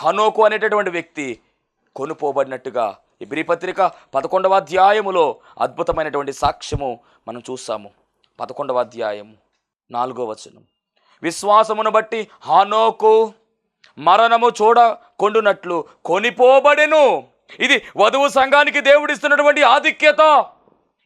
హనోకు అనేటటువంటి వ్యక్తి కొనుపోబడినట్టుగా ఇబ్రి పత్రిక పదకొండవ అధ్యాయములో అద్భుతమైనటువంటి సాక్ష్యము మనం చూస్తాము. పదకొండవ అధ్యాయము నాలుగో వచనం. విశ్వాసమును బట్టి హానోకు మరణము చూడకొండునట్లు కొనిపోబడెను. ఇది వధువు సంఘానికి దేవుడిస్తున్నటువంటి ఆధిక్యత.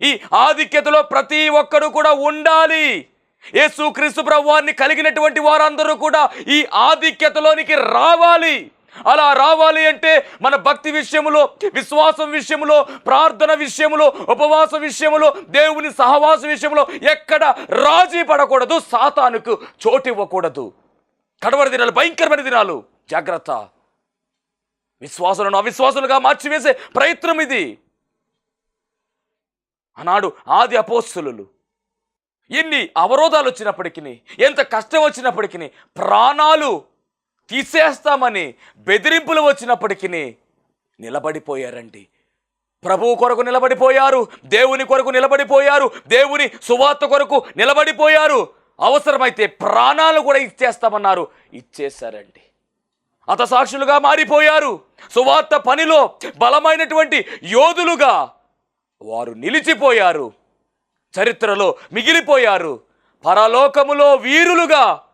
ఈ ఆధిక్యతలో ప్రతి ఒక్కరు కూడా ఉండాలి. యేసు క్రీస్తు ప్రభువాన్ని కలిగినటువంటి వారందరూ కూడా ఈ ఆధిక్యతలోనికి రావాలి. అలా రావాలి అంటే మన భక్తి విషయంలో విశ్వాసం విషయంలో ప్రార్థన విషయంలో ఉపవాస విషయంలో దేవుని సహవాస విషయంలో ఎక్కడ రాజీ పడకూడదు సాతానుకు చోటు ఇవ్వకూడదు. కడవరి దినాలు భయంకరమైన దినాలు. జాగ్రత్త. విశ్వాసులను అవిశ్వాసులుగా మార్చివేసే ప్రయత్నం ఇది. ఆనాడు ఆది అపోస్తులు. ఎన్ని అవరోధాలు వచ్చినప్పటికీ ఎంత కష్టం వచ్చినప్పటికీ ప్రాణాలు తీసేస్తామని బెదిరింపులు వచ్చినప్పటికీ నిలబడిపోయారండి. ప్రభువు కొరకు నిలబడిపోయారు దేవుని కొరకు నిలబడిపోయారు దేవుని సువార్త కొరకు నిలబడిపోయారు. అవసరమైతే ప్రాణాలు కూడా ఇచ్చేస్తామన్నారు. ఇచ్చేశారండి. అతసాక్షులుగా మారిపోయారు. సువార్త పనిలో బలమైనటువంటి యోధులుగా వారు నిలిచిపోయారు. చరిత్రలో మిగిలిపోయారు. పరలోకములో వీరులుగా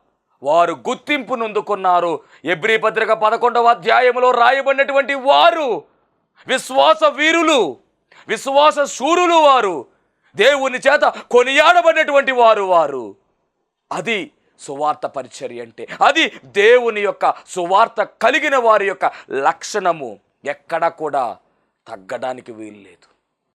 వారు గుర్తింపు నొందుకున్నారు. ఎబ్రి పత్రిక పదకొండవ అధ్యాయములో రాయబడినటువంటి వారు విశ్వాస వీరులు విశ్వాస శూరులు వారు దేవుని చేత కొనియాడబడినటువంటి వారు వారు. అది సువార్త పరిచర్య అంటే అది దేవుని యొక్క సువార్త కలిగిన వారి యొక్క లక్షణము. ఎక్కడ కూడా తగ్గడానికి వీలు లేదు.